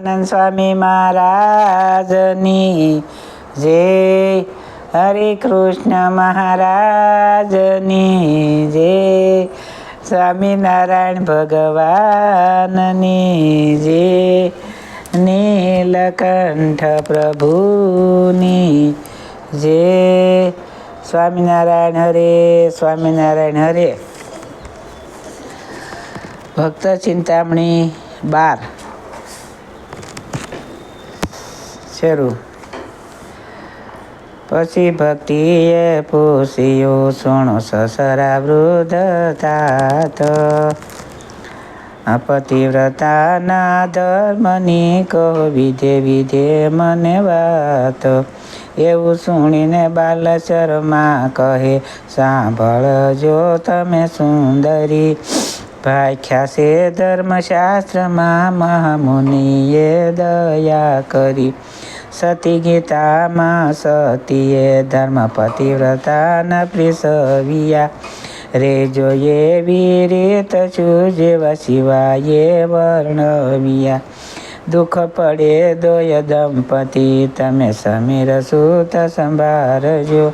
સહજાનંદ સ્વામી મહારાજની. જય હરે કૃષ્ણ મહારાજની. જય સ્વામિનારાયણ ભગવાનની. જય નીલકંઠ પ્રભુની. જય સ્વામિનારાયણ હરે સ્વામિનારાયણ હરે. ભક્ત ચિંતામણી બાર. શરૂ પછી ભક્તિએ પૂછ્યું, સુણો સસરા વૃદ્ધ તાત પતિવ્રતાના ધર્મની કહો વિધે વિધે મને વાત? એવું સુણીને બાલ શર્મા કહે સાંભળજો તમે સુંદરી ભાખ્યા છે ધર્મશાસ્ત્રમાં મહામુનિએ દયા કરી. સતી ગીતામાં સતીએ ધર્મ પતિવ્રતાના પ્રિસવિયા રે જોઈએ રીત છું જેવા વર્ણવિયા. દુઃખ પડે દોય દંપતિ, તમે સમીર સુત સંભાળજો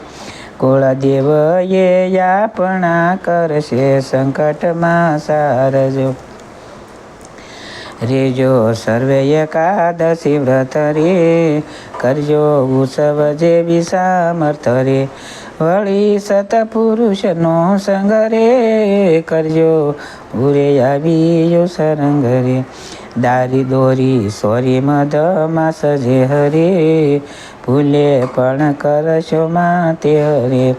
કુળદેવ એ આપણા કરશે સંકટમાં સારજો. રેજો સર્વે એકાદશી વ્રત રે. કરજો ઉત્સવ જેવી સામર્થ રે. વળી સતપુરુષનો સંગ રે. કરજો ઉરે આવી સરંગ રે. દારી દોરી સોરી મધમાં જે હરે. ભૂલે પણ કરશો માતે હરે.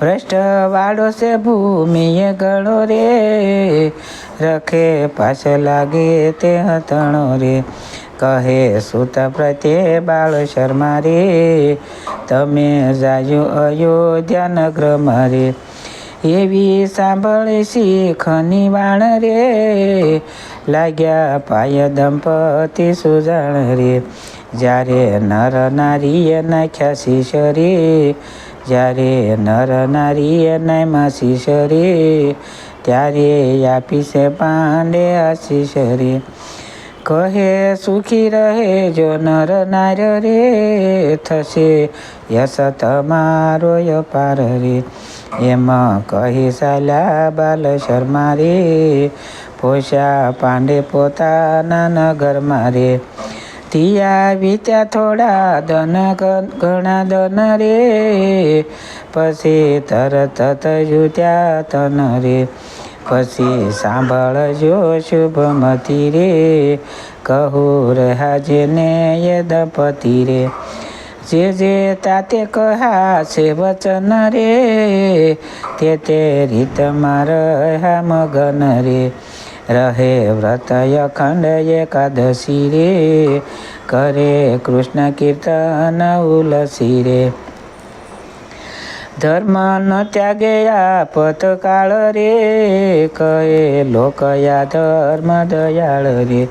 ભ્રષ્ટ વાળો છે, ભૂમિએ ગળો રે. રખે પાછ લાગે તે હતણો રે. કહે, સુતા પ્રત્યે બાળ શર્મા રે. તમે જાજો અયોધ્યા નગર મારે એવી સાંભળી શીખની વાણ રે. લાગ્યા પાય દંપતિ સુજાણ રે. જ્યારે નર નારીએ નાખ્યા શીશ રે. જ્યારે નર નારી નાયમાં શીશ રે, ત્યારે આપીશે પાંડે આશીષ રે. કહે, સુખી રહે જો નર નાર રે, થશે યશ તમારો અપાર રે. એમાં કહી, સાલા બાલ શર્મા રે, પોષા પાંડે પોતાના નગરમાં રે. તિયા વીત્યા થોડા ધન ઘણા ધન રે પછી તરત તજુત્યા તન રે પછી સાંભળજો શુભમતી રે કહું રહ્યા જેને એ દંપતિ રે જે જે તાતે કહા છે વચન રે તે તે રીતમાં રહ્યા મગન રે રહે વ્રત અખંડ એકાદશી રે કરે કૃષ્ણ કીર્તન ઉલસી રે ધર્મ ન ત્યાગે આપત કાળ રે કહે લોકયા ધર્મ દયાળ રે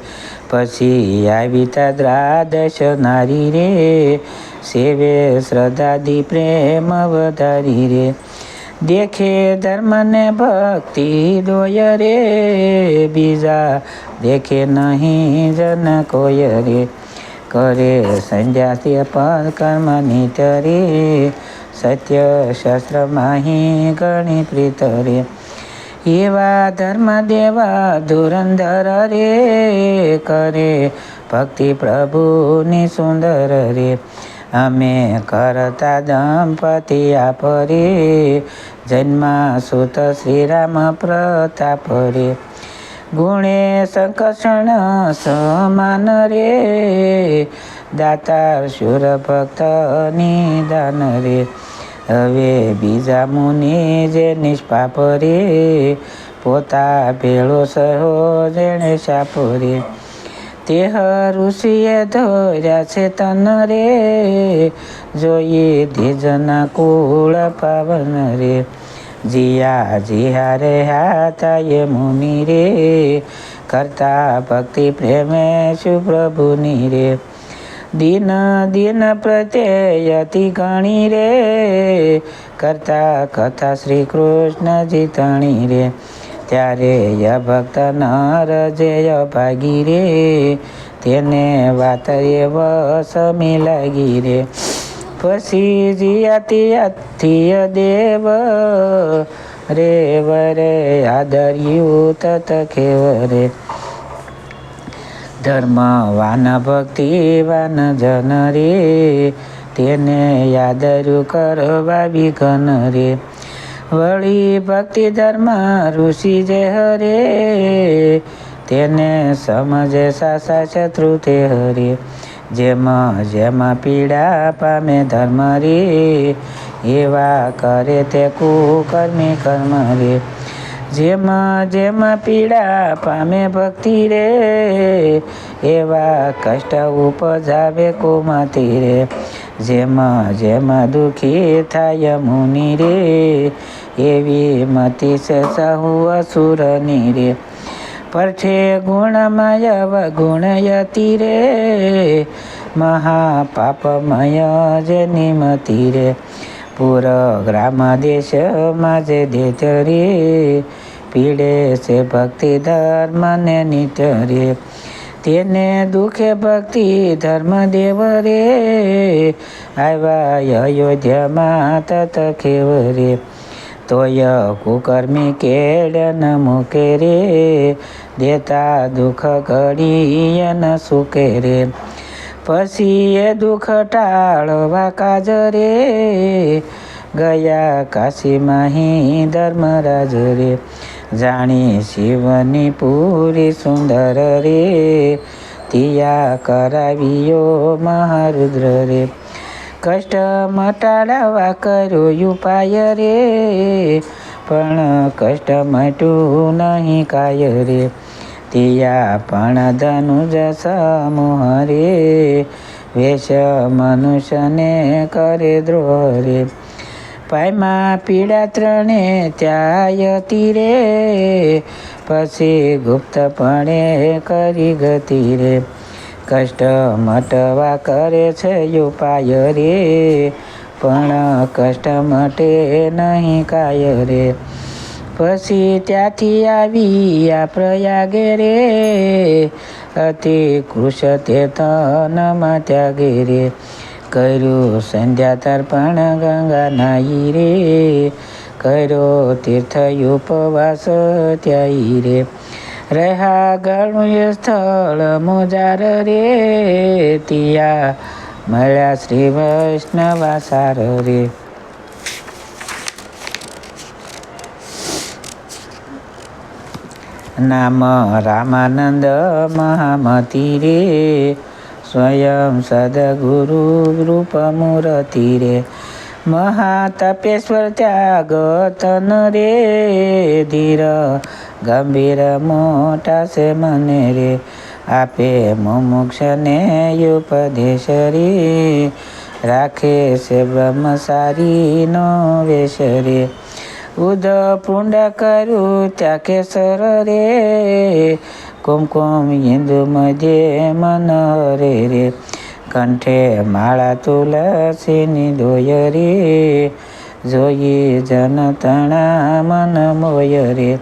પછી આવી દ્રાદશ નારી રે સેવે શ્રદ્ધાદી પ્રેમ વધારી રે દેખે ધર્મને ભક્તિ દોય રે બીજા. દેખે નહીં જન કોય રે. કરે સંજ્ઞાથી પણ કર્મ નીતરે સત્ય શાસ્ત્રમાં ગણી પ્રીત રે. એવા ધર્મ દેવા ધુરંધર રે. કરે ભક્તિ પ્રભુની સુંદર રે. અમે કરતા દંપતિ આપરે જન્મા સુત શ્રીરામ પ્રતાપ રે ગુણે સંકર્ષણ સમાન રે દાતાર શુર ભક્ત નિદાન રે હવે બીજા મુનિ જે નિષ્પાપ રે પોતા ભેળો સહો જેણે શાપ રે તેહ ઋષિએ ધોર્યા છે તન રે. જોઈએ ધીજના કુળ પાવન રે. જીયા જીયા રે હાથાય મુનિ રે. કરતા ભક્તિ પ્રેમે સુપ્રભુની રે. દિન દિન પ્રત્યયતિ ગણી રે. કરતા કથા શ્રી કૃષ્ણ જીતણી રે. ત્યારે ય ભક્ત નર જય ભાગી રે, તેને વાત એ વસમી લાગી રે. પછી જીયાતી દેવ, રે વરે આદર્યું તત ખેવરે ધર્મવાન ભક્તિવાન જન રે, તેને યાદર્યું કરવા વિઘન રે. વળી ભક્તિ ધર્મ ઋષિ જે હરે, તેને સમજે સાસા શત્રુ તે હરે. જેમાં જેમાં પીડા પામે ધર્મ રે, એવા કરે તે કુકર્મી કર્મ રે. જેમાં જેમાં પીડા પામે ભક્તિ રે, એવા કષ્ટ ઉપજાવે કુમતી રે. જેમાં જેમાં દુઃખી થાય મુનિ રે, એવી મતિ છે સહુ અસુરની રે પરછે ગુણમય વગુણયતી રે, મહાપાપમય જેની મતિ રે. પૂર ગ્રામ દેશ માજે દેત રે, પીડે છે ભક્તિ ધર્મને નિત રે. તેને દુઃખે ભક્તિ ધર્મ દેવ રે. આવ્યા અયોધ્યામાં તત ખેવ રે. તોય કુકર્મી કેડ ન મૂકે રે. દેતા દુઃખ ઘડી ન સુકે રે. પછી એ દુઃખ ટાળવા કાજ રે. ગયા કાશીમાં ધર્મરાજ રે. જાણી શિવની પૂરી સુંદર રે તિયા કરાવ્યો મહારુદ્ર રે કષ્ટ મટાડવા કર્યો ઉપાય રે પણ કષ્ટ મટ્યું નહીં કાય રે તિયા પણ ધનુજ સમૂહ રે વેશ મનુષ્યને કરે દ્રોહ રે પાયમાં પીડા ત્રણે ત્યાયતી રે પછી ગુપ્તપણે કરી ગતિ રે કષ્ટ મટવા કરે છે ઉપાય રે. પણ કષ્ટ મટે નહીં કાય રે. પછી ત્યાંથી આવી આ પ્રયાગે રે. અતિ કૃષ તે તનમાં ત્યાગે રે. કર્યું સંધ્યા તર્પણ ગંગા નાઈ રે કર્યો તીર્થ ઉપવાસ ત્યાઈ રે. રહ્યા ગણું સ્થળ મોજાર રે, તિયા મળ્યા શ્રી વૈષ્ણવાસાર રે. નામ રામાનંદ મહામતી રે સ્વયં સદગુરુ રૂપમૂર્તિ રે. મહાતપેશ્વર ત્યાગતન રે ધીર. ગંભીર મોટા છે મને રે. આપે મુમુક્ષને ઉપદેશ રે. રાખે છે બ્રહ્મચારીનો વેશ રે. ઉદ પુંડ કર્યું ત્યાં કેસર રે. કુમકુમ હિન્દુ મધ્યે મન હરે રે. કંઠે માળા તુલસીની દોય રે. જોઈ જન તણા મન મોય રે.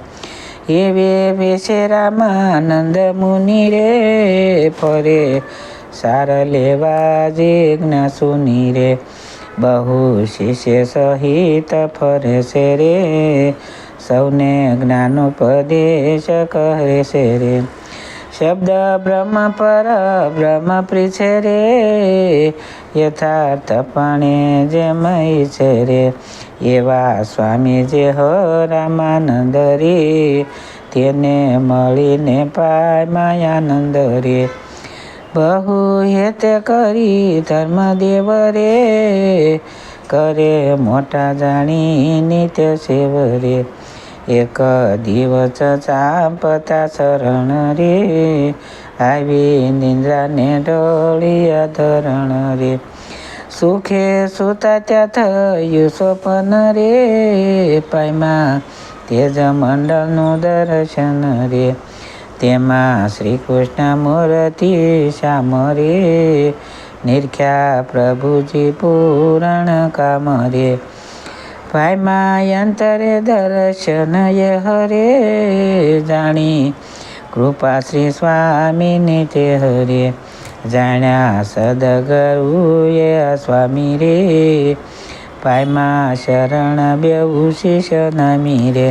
એવે વેશે રામાનંદ મુનિ રે ફરે. સાર લેવા જિજ્ઞા સુની રે. બહુ શિષ્ય સહિત ફરશે રે. સૌને જ્ઞાનોપદેશ કહે છે રે. શબ્દ બ્રહ્મ પર બ્રહ્મ પ્રીછે રે. યથાર્થપણે જેમય છે રે. એવા સ્વામી જે હો રામાનંદ રે. તેને મળીને પાય માયાનંદ રે. બહુ હેત કરી ધર્મદેવ રે. કરે મોટા જાણી નિત્ય સેવ રે. એક દિવસ ચાંપતા શરણ રે, આવી નિંદ્રાને ઢોળિયા ધરણ રે. સુખે સુતા ત્યાં થયું સ્વપન રે, પાયમાં તેજ મંડળનું દર્શન રે. તેમાં શ્રી કૃષ્ણ મૂર્તિ શ્યામ રે, નિરખ્યા પ્રભુજી પૂરણ કામ રે. ભાઈમાં અંતરે દર્શન ય હરે જાણી. કૃપા શ્રી સ્વામીની તે હરે જાણ્યા. સદગરુએ સ્વામી રે પાયમાં શરણ બેવું શિષ નમી રે.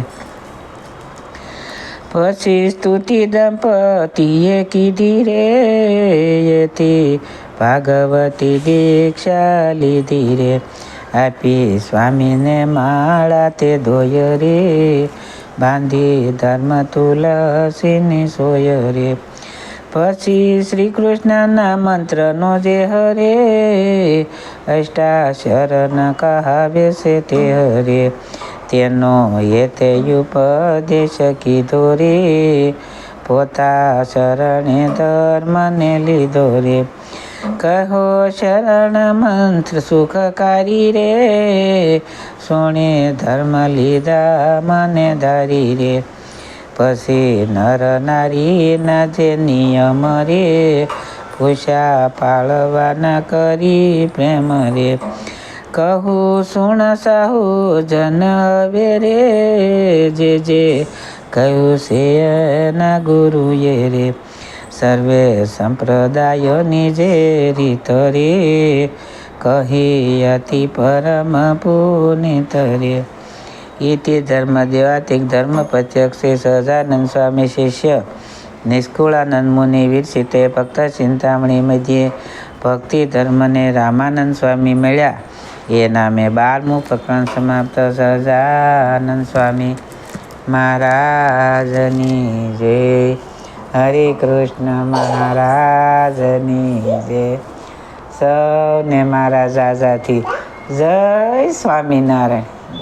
પછી સ્તુતિ દંપતીએ કીધી રે, એથી ભાગવતી દીક્ષા લીધી રે. આપી સ્વામીને માળા તે ધોય રે. બાંધી ધર્મ તુલસીની સોય રે. પછી શ્રી કૃષ્ણના મંત્રનો જે હરે, અષ્ટાશરણ કહાવે છે તે હરે. તેનો એ તે ઉપદેશ કીધો રે. પોતા શરણે ધર્મને લીધો રે. કહો શરણ મંત્ર સુખકારી રે, સોણે ધર્મ લીધા મને ધારી રે. પછી નર નારીના જે નિયમ રે પૂછા પાળવાના કરી પ્રેમ રે. કહું સુણ સાહુ જન હવે રે, જે જે કહ્યું છે એના ગુરુએ રે. સર્વે સંપ્રદાયોની જે રીત રે કહી પરમ પુનિત રે ઇતિ ધર્મદેવાતિક ધર્મ પ્રત્યક્ષે સહજાનંદ સ્વામી શિષ્ય નિષ્કુળાનંદ મુનિ વિરસિતે ભક્ત ચિંતામણી મધ્યે ભક્તિ ધર્મને રામાનંદ સ્વામી મળ્યા એ નામે બારમું પ્રકરણ સમાપ્ત સહજાનંદ સ્વામી મહારાજની જય હરે કૃષ્ણ મહારાજની જય. સૌને મારા જાજાથી જય સ્વામિનારાયણ.